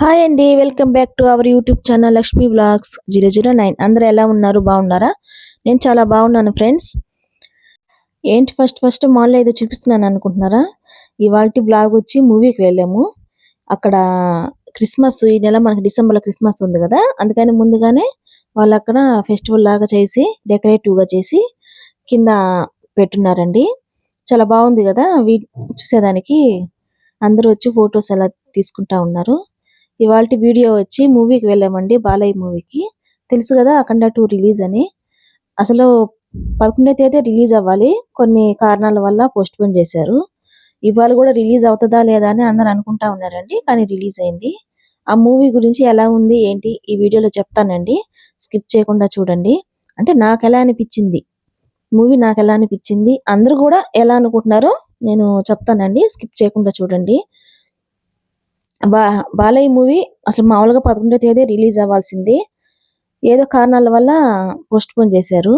Hi అండి welcome back to our YouTube channel Lakshmi blogs zero zero nine అందరూ ఎలా ఉన్నారు? బాగున్నారా? నేను చాలా బాగున్నాను ఫ్రెండ్స్ ఏంటి ఫస్ట్ ఫస్ట్ మాల్లో ఏదో చూపిస్తున్నాను అనుకుంటున్నారా? ఇవాళ బ్లాగ్ వచ్చి మూవీకి వెళ్ళాము. అక్కడ క్రిస్మస్ ఈ నెల మనకి డిసెంబర్లో క్రిస్మస్ ఉంది కదా? అందుకని ముందుగానే వాళ్ళు అక్కడ ఫెస్టివల్ లాగా చేసి డెకరేటివ్గా చేసి కింద పెట్టున్నారండి. చాలా బాగుంది కదా? వీ చూసేదానికి అందరూ వచ్చి ఫొటోస్ అలా తీసుకుంటా ఉన్నారు. ఇవాళ వీడియో వచ్చి మూవీకి వెళ్ళామండి బాలయ్య మూవీకి. తెలుసు కదా అఖండ టూ రిలీజ్ అని. అసలు పదకొండో తేదీ రిలీజ్ అవ్వాలి కొన్ని కారణాల వల్ల పోస్ట్ పోన్ చేశారు. ఇవాళ కూడా రిలీజ్ అవుతుందా లేదా అని అందరు అనుకుంటా ఉన్నారండి కానీ రిలీజ్ అయింది. ఆ మూవీ గురించి ఎలా ఉంది ఏంటి ఈ వీడియోలో చెప్తానండి. స్కిప్ చేయకుండా చూడండి. అంటే నాకు ఎలా అనిపించింది? మూవీ నాకు ఎలా అనిపించింది? అందరూ కూడా ఎలా అనుకుంటున్నారో నేను చెప్తానండి స్కిప్ చేయకుండా చూడండి. బా బాలయ్య మూవీ అసలు మామూలుగా పదకొండో తేదీ రిలీజ్ అవ్వాల్సింది. ఏదో కారణాల వల్ల పోస్ట్ పోన్ చేశారు.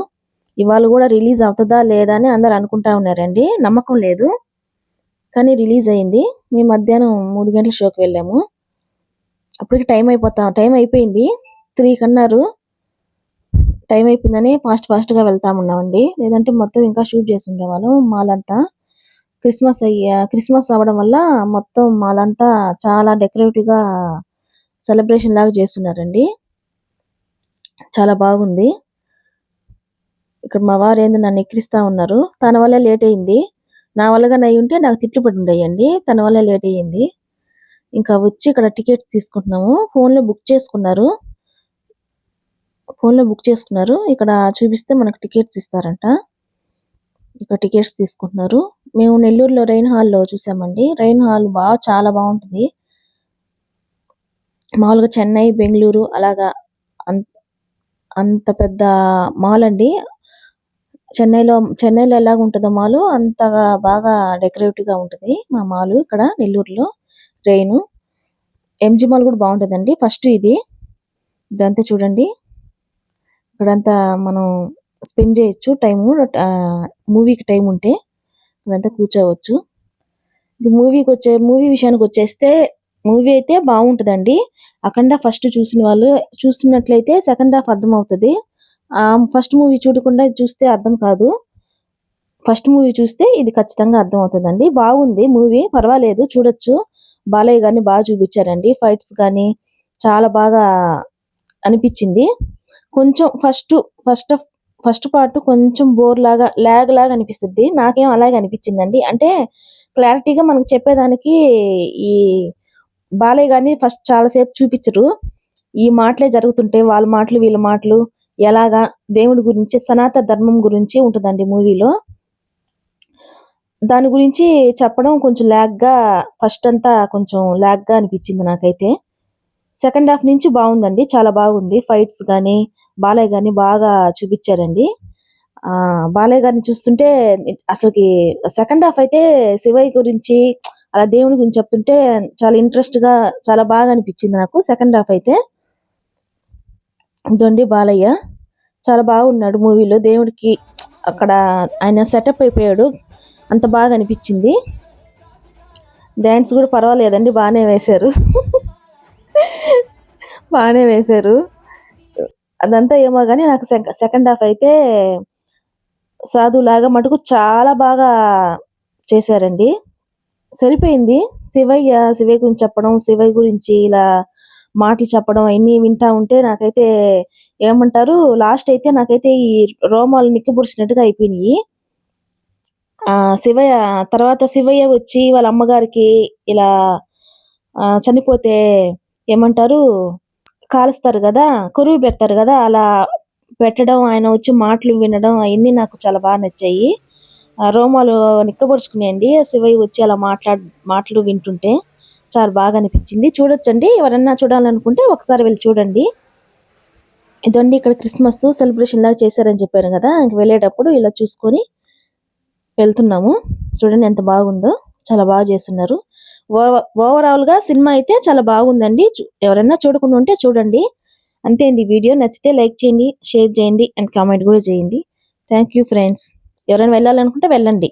ఇవాళ కూడా రిలీజ్ అవుతుందా లేదా అని అందరు అనుకుంటా ఉన్నారండి. నమ్మకం లేదు. కానీ రిలీజ్ అయింది. మేము మధ్యాహ్నం మూడు గంటల షోకి వెళ్ళాము. అప్పటికి టైం అయిపోతా టైం అయిపోయింది. త్రీ కన్నారు. టైం అయిపోయిందని ఫాస్ట్ ఫాస్ట్గా వెళ్తామున్నామండి లేదంటే మొత్తం ఇంకా షూట్ చేసి ఉండేవాళ్ళం మాలంతా. క్రిస్మస్ అయ్యా క్రిస్మస్ అవ్వడం వల్ల మొత్తం మాలంతా చాలా డెకరేటివ్గా సెలబ్రేషన్ లాగా చేస్తున్నారండి. చాలా బాగుంది. ఇక్కడ మా వారు ఏంది నన్ను ఎక్కిరిస్తా ఉన్నారు. తన వల్ల లేట్ అయింది. నా వల్లగా నయ్యి ఉంటే నాకు తిట్లు పడి ఉండేయండి. తన వల్ల లేట్ అయ్యింది. ఇంకా వచ్చి ఇక్కడ టికెట్స్ తీసుకుంటున్నాము. ఫోన్లో బుక్ చేసుకున్నారు. ఫోన్లో బుక్ చేసుకున్నారు. ఇక్కడ చూపిస్తే మనకు టికెట్స్ ఇస్తారంట. ఇక్కడ టికెట్స్ తీసుకుంటున్నారు. మేము నెల్లూరులో రెయిన్ హాల్లో చూసామండి. రెయిన్ హాల్ బాగా చాలా బాగుంటుంది. మామూలుగా చెన్నై బెంగళూరు అలాగా అంత పెద్ద మాల్ అండి. చెన్నైలో చెన్నైలో ఎలాగ ఉంటుందో మాలు అంతగా బాగా డెకరేటివ్గా ఉంటుంది మా మాల్ ఇక్కడ నెల్లూరులో. రెయిన్. ఎంజి మాల్ కూడా బాగుంటుందండి. ఫస్ట్ ఇది. ఇదంతా చూడండి. ఇక్కడంతా మనం స్పెండ్ చేయొచ్చు టైము. మూవీకి టైం ఉంటే. ఇక్కడంతా కూర్చోవచ్చు. మూవీకి వచ్చే మూవీ విషయానికి వచ్చేస్తే మూవీ అయితే బాగుంటుందండి. అఖండ ఫస్ట్ చూసిన వాళ్ళు చూస్తున్నట్లయితే సెకండ్ హాఫ్ అర్థం అవుతుంది ఆ ఫస్ట్ మూవీ చూడకుండా చూస్తే అర్థం కాదు. ఫస్ట్ మూవీ చూస్తే ఇది ఖచ్చితంగా అర్థం అవుతుందండి బాగుంది మూవీ పర్వాలేదు చూడొచ్చు. బాలయ్య గారిని బాగా చూపించారండి. ఫైట్స్ కానీ చాలా బాగా అనిపించింది. కొంచెం ఫస్ట్ ఫస్ట్ ఫస్ట్ పార్ట్ కొంచెం బోర్ లాగా లాగ్ లాగా అనిపిస్తుంది. నాకేం అలాగే అనిపించిందండి. అంటే క్లారిటీగా మనకు చెప్పేదానికి ఈ బాలయ్య గారిని ఫస్ట్ చాలాసేపు చూపించరు. ఈ మాటలే జరుగుతుంటే వాళ్ళ మాటలు వీళ్ళ మాటలు ఎలాగా దేవుడి గురించి సనాతన ధర్మం గురించి ఉంటుందండి మూవీలో. దాని గురించి చెప్పడం కొంచెం గా ఫస్ట్ అంతా కొంచెం గా అనిపించింది నాకైతే. సెకండ్ హాఫ్ నుంచి బాగుందండి. చాలా బాగుంది. ఫైట్స్ కానీ బాలయ్య గారిని బాగా చూపించారండి. ఆ బాలయ్య గారిని చూస్తుంటే అసలుకి సెకండ్ హాఫ్ అయితే శివయ్య గురించి అలా దేవుని గురించి చెప్తుంటే చాలా ఇంట్రెస్ట్గా చాలా బాగా అనిపించింది నాకు సెకండ్ హాఫ్ అయితే. దొండి బాలయ్య. చాలా బాగున్నాడు మూవీలో. దేవుడికి అక్కడ ఆయన సెటప్ అయిపోయాడు. అంత బాగా అనిపించింది. డ్యాన్స్ కూడా పర్వాలేదండి. బాగానే వేశారు. బాగానే వేశారు. అదంతా ఏమో కానీ నాకు సెకండ్ హాఫ్ అయితే సాధులాగా మటుకు చాలా బాగా చేశారండి. సరిపోయింది. శివయ్య శివయ్య గురించి చెప్పడం శివయ్య గురించి ఇలా మాటలు చెప్పడం అవన్నీ వింటా ఉంటే నాకైతే ఏమంటారు లాస్ట్ అయితే నాకైతే ఈ రోమాలు నిక్కబుడిచినట్టుగా అయిపోయినాయి. శివయ్య తర్వాత శివయ్య వచ్చి వాళ్ళ అమ్మగారికి ఇలా చనిపోతే ఏమంటారు కాలుస్తారు కదా కురువు పెడతారు కదా అలా పెట్టడం ఆయన వచ్చి మాటలు వినడం అవన్నీ నాకు చాలా బాగా నచ్చాయి. రోమాలు నిక్కబడుచుకునేయండి. శివయ్య వచ్చి అలా మాట్లాడు మాటలు వింటుంటే చాలా బాగా అనిపించింది. చూడొచ్చండి. ఎవరన్నా చూడాలనుకుంటే ఒకసారి వెళ్ళి చూడండి. ఇదండి ఇక్కడ క్రిస్మస్ సెలబ్రేషన్ లాగా చేశారని చెప్పారు కదా ఇంక వెళ్ళేటప్పుడు ఇలా చూసుకొని వెళ్తున్నాము. చూడండి ఎంత బాగుందో. చాలా బాగా చేస్తున్నారు. ఓవరాల్గా సినిమా అయితే చాలా బాగుందండి. ఎవరైనా చూడకుండా ఉంటే చూడండి. అంతే అండి. వీడియో నచ్చితే లైక్ చేయండి షేర్ చేయండి అండ్ కామెంట్ కూడా చేయండి. Thank you friends. ఎవరైనా వెళ్ళాలనుకుంటే వెళ్ళండి.